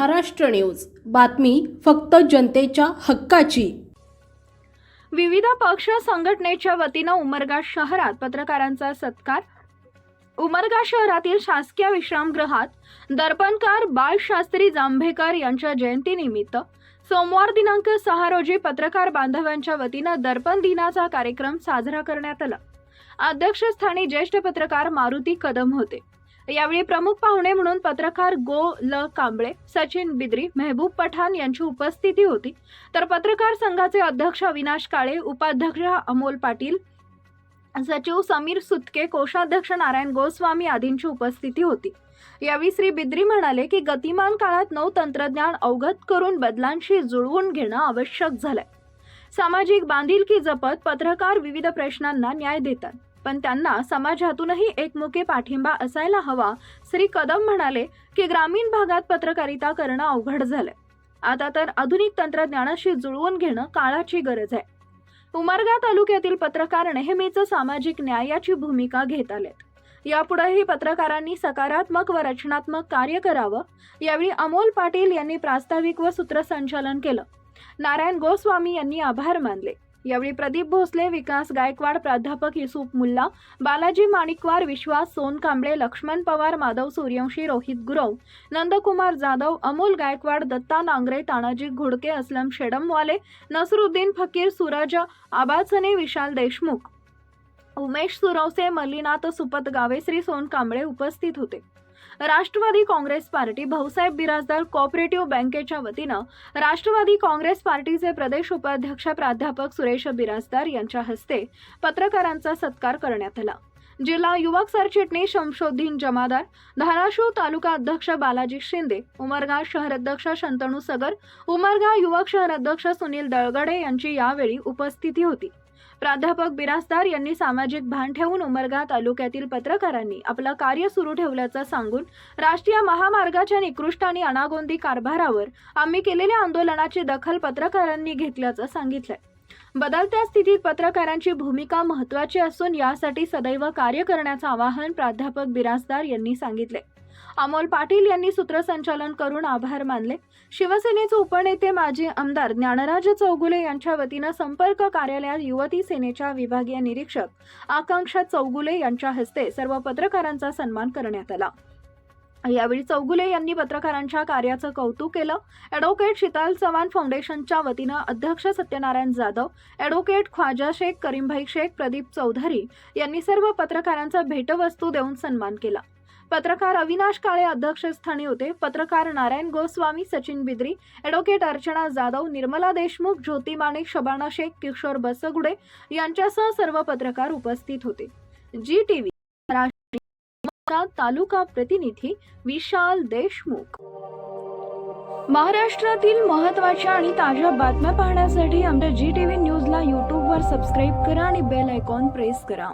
Maharashtra news. बातमी फक्त जनतेच्या हक्काची. विविध पक्ष संघटनेच्या वतीनं उमरगा शहरात पत्रकारांचा सत्कार. उमरगा शहरातील शासकीय विश्रामगृहात दर्पणकार बाळशास्त्री जांभेकर यांच्या जयंतीनिमित्त सोमवार दिनांक सहा रोजी पत्रकार बांधवांच्या वतीनं दर्पण दिनाचा कार्यक्रम साजरा करण्यात आला. अध्यक्षस्थानी ज्येष्ठ पत्रकार मारुती कदम होते. यावेळी प्रमुख पाहुणे म्हणून पत्रकार गो ल कांबळे सचिन बिद्री मेहबूब पठाण यांची उपस्थिती होती. तर पत्रकार संघाचे अध्यक्ष अविनाश काळे उपाध्यक्ष अमोल पाटील सचिव समीर सुतके कोषाध्यक्ष नारायण गोस्वामी आदींची उपस्थिती होती. यावेळी श्री बिद्री म्हणाले की गतिमान काळात नऊ तंत्रज्ञान अवगत करून बदलांशी जुळवून घेणं आवश्यक झालंय. सामाजिक बांधिलकी जपत पत्रकार विविध प्रश्नांना न्याय देतात. पण त्यांना समाजातूनही एकमुखे पाठिंबा असायला हवा. श्री कदम म्हणाले की ग्रामीण भागात पत्रकारिता करणं अवघड झालंय. आता तर आधुनिक तंत्रज्ञानाशी जुळवून घेणं काळाची गरज आहे. उमरगा तालुक्यातील पत्रकार नेहमीच सामाजिक न्यायाची भूमिका घेत आलेत. यापुढेही पत्रकारांनी सकारात्मक व रचनात्मक कार्य करावं यावेळी अमोल पाटील यांनी प्रास्ताविक व सूत्रसंचालन केलं. नारायण गोस्वामी यांनी आभार मानले. यावेळी प्रदीप भोसले विकास गायकवाड प्राध्यापक युसुफ मुल्ला बालाजी माणिकवार विश्वास सोनकांबळे लक्ष्मण पवार माधव सूर्यवंशी रोहित गुरव नंदकुमार जाधव अमोल गायकवाड दत्ता नांगरे तानाजी घोडके असलम शेडमवाले नसरुद्दीन फकीर सूरज आबाचने विशाल देशमुख उमेश सुरवसे मल्लीनाथ सुपत गावेश्री सोनकांबळे उपस्थित होते. राष्ट्रवादी काँग्रेस पार्टी भाऊसाहेब बिराजदार कोऑपरेटिव्ह बँकेच्या वतीनं राष्ट्रवादी काँग्रेस पार्टीचे प्रदेश उपाध्यक्ष प्राध्यापक सुरेश बिराजदार यांच्या हस्ते पत्रकारांचा सत्कार करण्यात आला. जिल्हा युवक सरचिटणीस शमशोद्दीन जमादार धाराशिव तालुका अध्यक्ष बालाजी शिंदे उमरगा शहराध्यक्ष शंतनू सगर उमरगा युवक शहराध्यक्ष सुनील दळगडे यांची यावेळी उपस्थिती होती. प्राध्यापक बिराजदार यांनी सामाजिक भान ठेवून उमरगा तालुक्यातील पत्रकारांनी आपलं कार्य सुरू ठेवल्याचं सांगून राष्ट्रीय महामार्गाच्या निकृष्ट आणि अनागोंदी कारभारावर आम्ही केलेल्या आंदोलनाची दखल पत्रकारांनी घेतल्याचं सांगितलंय. बदलत्या स्थितीत पत्रकारांची भूमिका महत्वाची असून यासाठी सदैव कार्य करण्याचं आवाहन प्राध्यापक बिराजदार यांनी सांगितले अमोल पाटील यांनी सूत्रसंचालन करून आभार मानले. शिवसेनेचे उपनेते माजी आमदार ज्ञानराज चौगुले यांच्या वतीनं संपर्क कार्यालयात युवती सेनेच्या विभागीय निरीक्षक आकांक्षा चौगुले यांच्या हस्ते सर्व पत्रकारांचा सन्मान करण्यात आला. यावेळी चौगुले यांनी पत्रकारांच्या कार्याचं कौतुक केलं. ॲडव्होकेट शीतल चव्हाण फाउंडेशनच्या वतीनं अध्यक्ष सत्यनारायण जाधव ॲडव्होकेट ख्वाजा शेख करीमभाई शेख प्रदीप चौधरी यांनी सर्व पत्रकारांचा भेटवस्तू देऊन सन्मान केला. पत्रकार अविनाश काळे अध्यक्षस्थानी होते. पत्रकार नारायण गोस्वामी सचिन बिद्री ॲडव्होकेट अर्चना जाधव निर्मला देशमुख ज्योती माणिक शबाना शेख किशोर बसगुडे यांच्यासह सर्व पत्रकार उपस्थित होते. जी टी व्ही तालुका प्रतिनिधी विशाल देशमुख. महाराष्ट्रातील महत्त्वाच्या आणि ताज्या बातम्या पाहण्यासाठी आमच्या जी टी व्ही न्यूजला यूट्यूबवर सबस्क्राईब करा आणि बेल आयकॉन प्रेस करा.